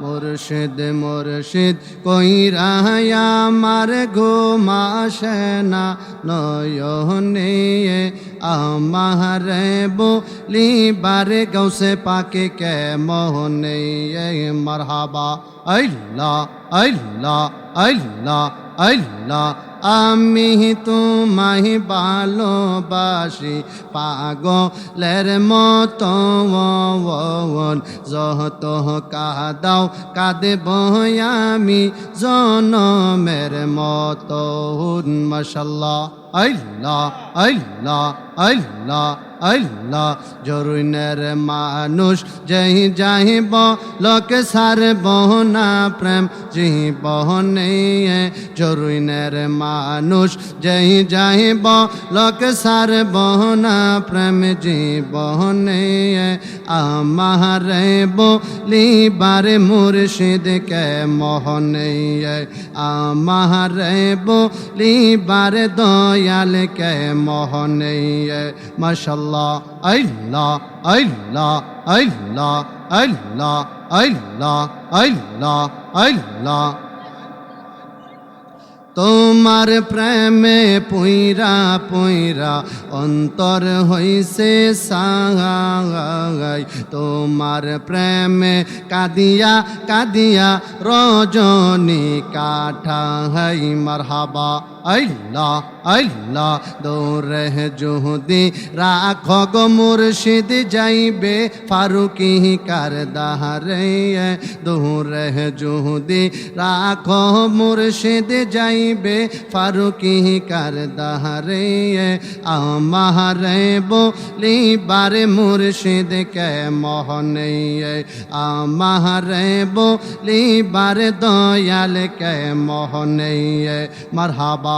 মুর্শিদ মুর্শিদ কই রাহায়া আমার ঘুমাসে না। নয়নে আমার বলি বারে গৌসে পাকে কে মোহনে মারহাবা। আল্লাহ আল্লাহ আল্লাহ আল্লাহ আমি তোমায় ভালোবাসি পাগলের মতো। যত কাদাও কাঁদেব আমি জনমের মতো। মশাল্লাহ আল্লাহ আল্লাহ আল্লাহ আল্লাহ। জরুনের মানুষ যেই যাইব লোক সার বহনা প্রেম জীবনে জরুনের মানুষ যেই যাইব লোক সার বহনা প্রেম জীবনে আমার বলিবার মুর্শিদ কে মোহনে আমার বলিবার দয়াল কে মোহনে মাশাল্লাহ আল্লাহ আল্লাহ আল্লাহ আল্লাহ আল্লাহ আল্লাহ আল্লাহ তোমার প্রেমে পুইরা পুইরা অন্তর হইছে সাহাই তোমার প্রেমে কাদিয়া কাদিয়া রজনী কাঠা হাই মারহাবা আল্লাহ আল্লাহ দৌড়ে জুহুদি, রাখো গো মুর্শিদ, যাইবে ফারুকি কার দাহারে দৌড়ে জুহুদি, রাখো মুর্শিদ, যাইবে ফারুকি কার দাহারে আমারে বলি বারে মুর্শিদ কে মোহনে আমারে বলি বারে দয়াল কে মোহনে, মারহাবা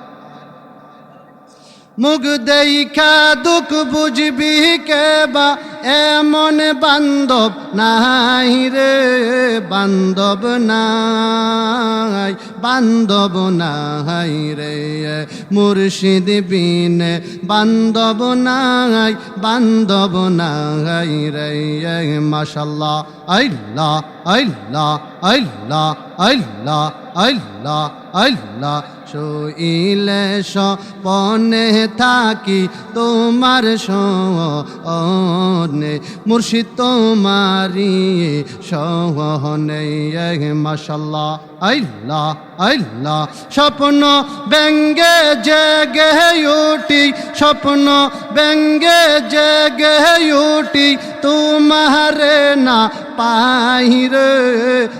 মুখ দেখা দুঃখ বুঝবি কে বা এমন বান্ধব নাই রে, বান্ধব নাই বান্ধব নাই রে। মুর্শিদ বিন বান্ধব নাই বান্ধব নাই রে। মাশাল্লাহ, আল্লাহ আল্লাহ আল্লাহ আল্লাহ আল্লাহ আল্লাহ। শইলে সপনে থাকি তোমার সনে মুর্শিদ তোমারি সহনে মাশাল্লাহ। আল্লাহ আল্লাহ। স্বপ্ন ব্যঙ্গে জেগে উঠি, স্বপ্ন ব্যঙ্গে জেগে উঠি। তোমারে না পাহিরে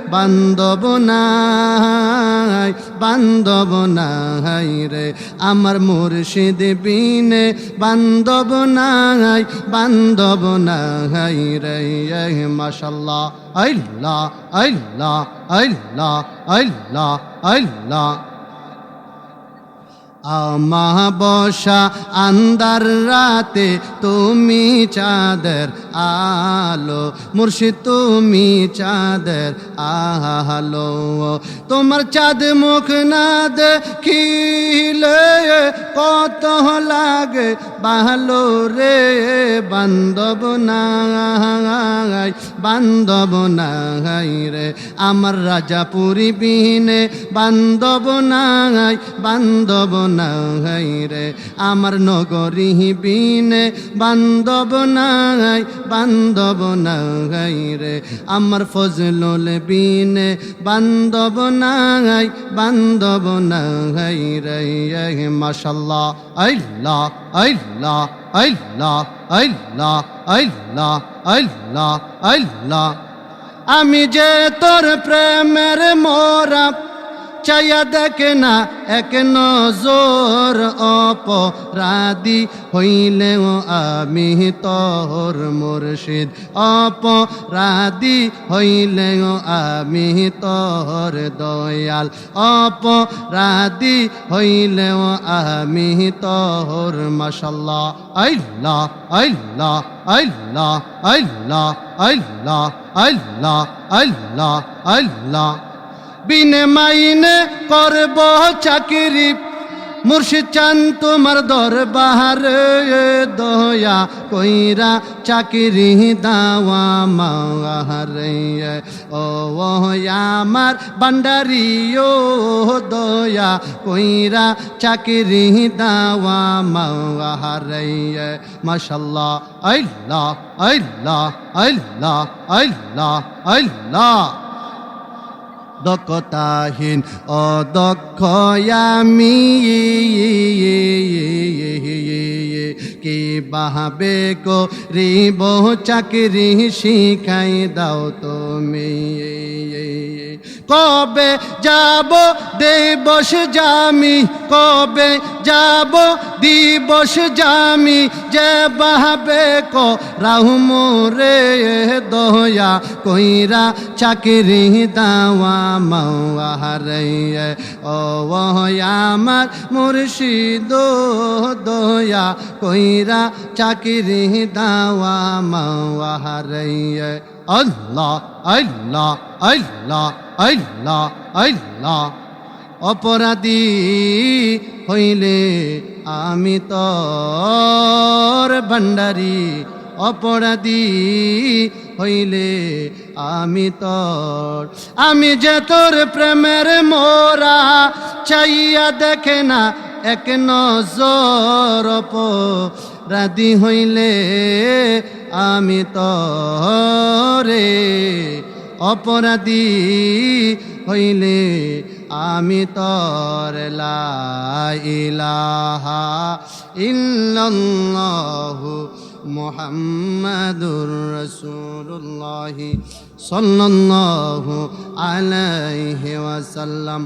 বান্ধব নাই বান্ধব নাই রে। আমার মুর্শিদ বিনে বান্ধব নাই বান্ধব নাই রে। মাশাল্লাহ। আল্লাহ আল্লাহ আল্লাহ আল্লাহ আল্লাহ। আমাবসা আন্দার রাতে তুমি চাঁদের আলো, মুর্শিদ তুমি চাঁদের আলো। তোমার চাঁদ মুখ না দেখিলে কত লাগে, ভালো রে বান্ধব নাই বান্ধব নাই রে। আমার রাজাপুরি বিনে বান্ধব নাই বান্ধব নাই রে। আমার নগরী বিনে বান্ধব নাই বান্ধব নাই রে। আমার ফজলুল বিনে বান্ধব নাই বান্ধব নাই রে। মাশাল্লাহ আল্লাহ আল্লাহ আল্লাহ আল্লাহ আল্লাহ আল্লাহ আল্লাহ। আমি যে তোর প্রেমের মোরা চাইয়া দেখে না, এক নজর অপরাধী হইলেও আমি তোর মুর্শিদ। অপরাধী হইলেও আমি তোর দয়াল। অপরাধী হইলেও আমি তোর মশাল্লাহ। আল্লাহ আল্লাহ আল্লাহ আল্লাহ আল্লাহ আল্লাহ আল্লাহ আল্লাহ। বিনে মাইনে করব চাকরি। মুর্শিদ চান তোমার দরবার দয়া কইরা চাকরি দাওয়া মাহারে ও আমার বান্ডারি ও দয়া কইরা চাকরি দাওয়া মাহারে মাশাল্লাহ, আল্লাহ আল্লাহ আল্লাহ আল্লাহ আল্লাহ। দক্ষতাহীন অদক্ষ আমি। কি বাহাবে বহু চাকরি শিখাই দাও তুমি। কবে যাব দেবস জামি? কবে যাব দিবস জামি? যে বাহাবে কো রাহুম রে দয়া, কইরা চাকরি দাওয়া মাওয়ারে ও আমার মুর্শিদ দয়া। কইরা চাকরি দাওয়া মাওয়ারে আল্লাহ আল্লাহ আল্লাহ আল্লাহ আল্লাহ। অপরাধী হইলে আমি তোর ভান্ডারি অপরাধী হইলে আমি তোর। আমি যে তোর প্রেমের মোরা, চাইয়া দেখে না এক নজর রাধি হইলে আমি তরে অপরাধী হইলে আমি তর ইলাহা ইল্লাল্লাহু মুহাম্মাদুর রাসূলুল্লাহ সাল্লাল্লাহু আলাইহি ওয়াসাল্লাম।